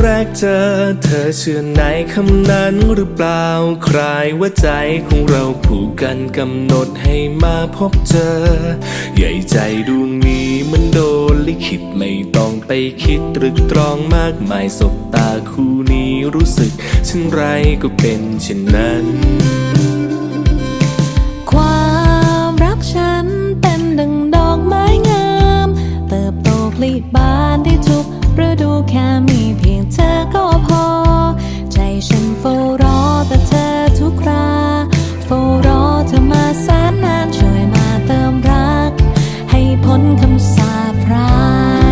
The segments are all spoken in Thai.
แรกเชื่อในคำนั้นหรือเปล่า ใครว่าใจของเราผูกกันกำหนดให้มาพบเจอ ใหญ่ใจดวงนี้มันโดนลิขิตไม่ต้องไปคิดตรึกตรองมากมายสบตาคู่นี้รู้สึกเช่นไรก็เป็นเช่นนั้นความรักฉันเป็นดังดอกไม้งาม เติบโตผลิบานได้ทุกฤดูแค่มีเพียง เฝ้ารอแต่เธอทุกคราเฝ้ารอเธอมาแสนนานช่วยมาเติมรัก ให้พ้นคำสาปร้า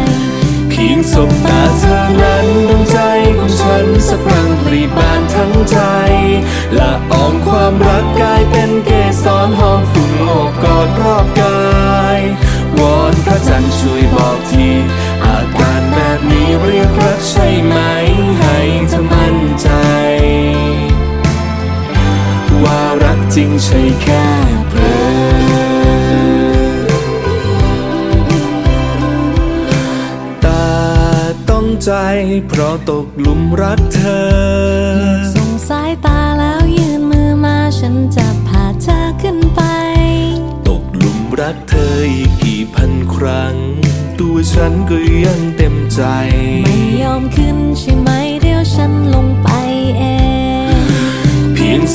ยเพียงสบตาเธอนั้นดวงใจของฉันสะพรั่งปรีบานทั้งใจละอองความรักกลายเป็นเกสรหอมฝุ่นโอบกอดรอบกายวอนพระจันทร์ช่วยบอกที อาการแบบนี้เรียกรักใช่ไหม จริงใช่แค่เพลอตาต้องใจเพราะตกหลุมรักเธอส่งสายตาแล้วยื่นมือมาฉันจะพาเธอขึ้นไป ตกหลุมรักเธออีกกี่พันครั้ง ตัวฉันก็ยังเต็มใจ ไม่ยอมขึ้นใช่ไหมเดี๋ยวฉันลงไปเองเพียง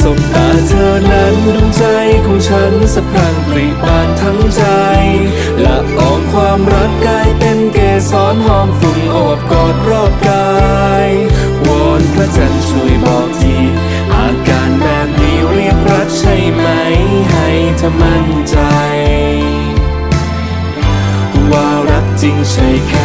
สบตาเธอนั้นดวงใจของฉันสะพรังปรีบานทั้งใจละอองความรักกลายเป็นเกสรหอมฝุ่นโอบกอดรอบกายวอนพระจันทร์ช่วยบอกทีอาการแบบนี้เรียกรักใช่ไหม ให้เธอมั่นใจ ว่ารักจริงใช่แค่